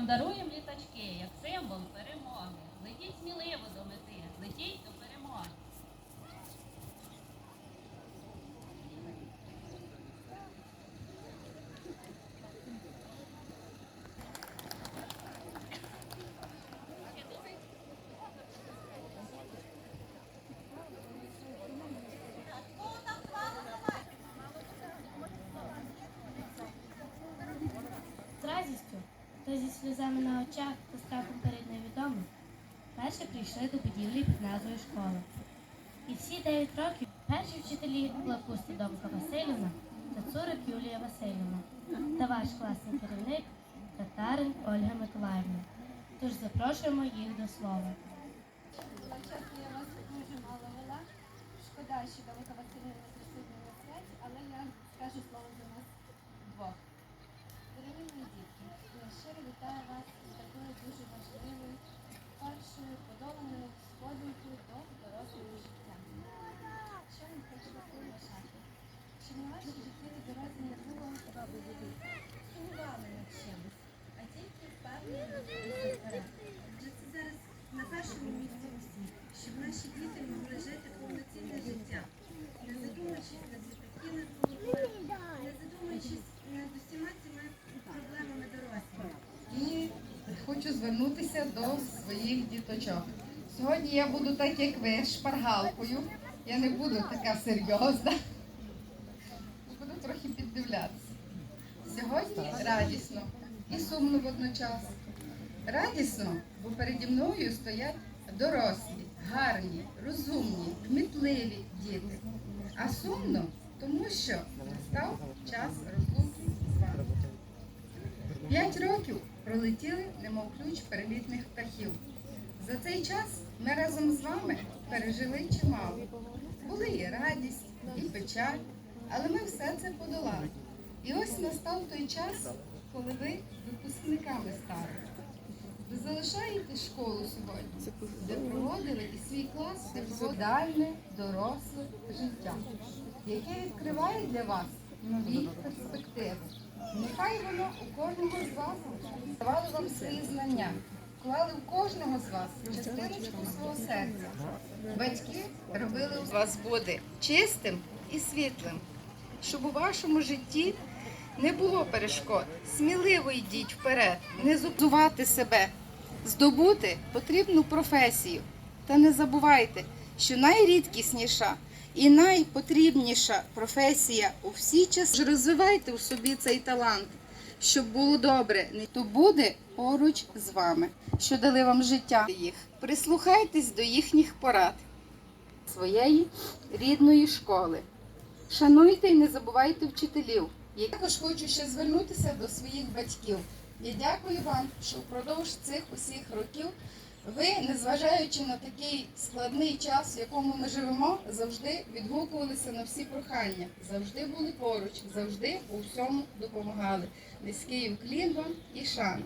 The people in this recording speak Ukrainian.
вам даруємо літачки як символ перемоги. Летіть сміливо до мети, летіть до перемоги. Та зі сльозами на очах та страхом перед невідомим перші прийшли до будівлі під назвою школа. І всі дев'ять років перші вчителі Лапуста Домка Васильівна та Цурик Юлія Васильівна та ваш класний керівник Татарин Ольга Миколаївна. Тож запрошуємо їх до слова. Шкода, що Велика Васильівна присутня на святі, але я скажу слово за нас двох. Дорогі мої дітки, я щиро вітаю вас з такою дуже важливою першою подоланою сходинкою до дорослого життя. Що я хочу вас побажати? Щоб на вашій життєвій дорозі не сумнівали над чимось, а тільки впевнені це зараз на першому місці щоб наші діти могли жити повноцінне життя, не задумуючись над літаками, не задумуючись над усіма проблемами дорослих. І хочу звернутися до своїх діточок. Сьогодні я буду так, як ви, шпаргалкою. Я не буду така серйозна. Буду трохи піддивлятися. Сьогодні радісно і сумно водночас. Радісно, бо переді мною стоять дорослі, гарні, розумні, кмітливі діти. А сумно, тому що настав час розлуки з вами. П'ять років пролетіли, немов ключ перелітних птахів. За цей час ми разом з вами пережили чимало. Були і радість, і печаль, але ми все це подолали. І ось настав той час, коли ви випускниками стали. Ви залишаєте школу сьогодні, де проводили і свій клас відповідальне, доросле життя, яке відкриває для вас нові перспективи. Нехай воно у кожного з вас давали вам свої знання, вклали в кожного з вас частиночку свого серця. Батьки робили вас буде чистим і світлим, щоб у вашому житті не було перешкод. Сміливо йдіть вперед, не зубзувати себе, здобути потрібну професію. Та не забувайте, що найрідкісніша і найпотрібніша професія у всі часи. Розвивайте у собі цей талант, щоб було добре, то буде поруч з вами, що дали вам життя їх. Прислухайтесь до їхніх порад своєї рідної школи. Шануйте і не забувайте вчителів. Я також хочу ще звернутися до своїх батьків. Я дякую вам, що впродовж цих усіх років ви, незважаючи на такий складний час, в якому ми живемо, завжди відгукувалися на всі прохання, завжди були поруч, завжди у всьому допомагали. Низький уклін вам і шана.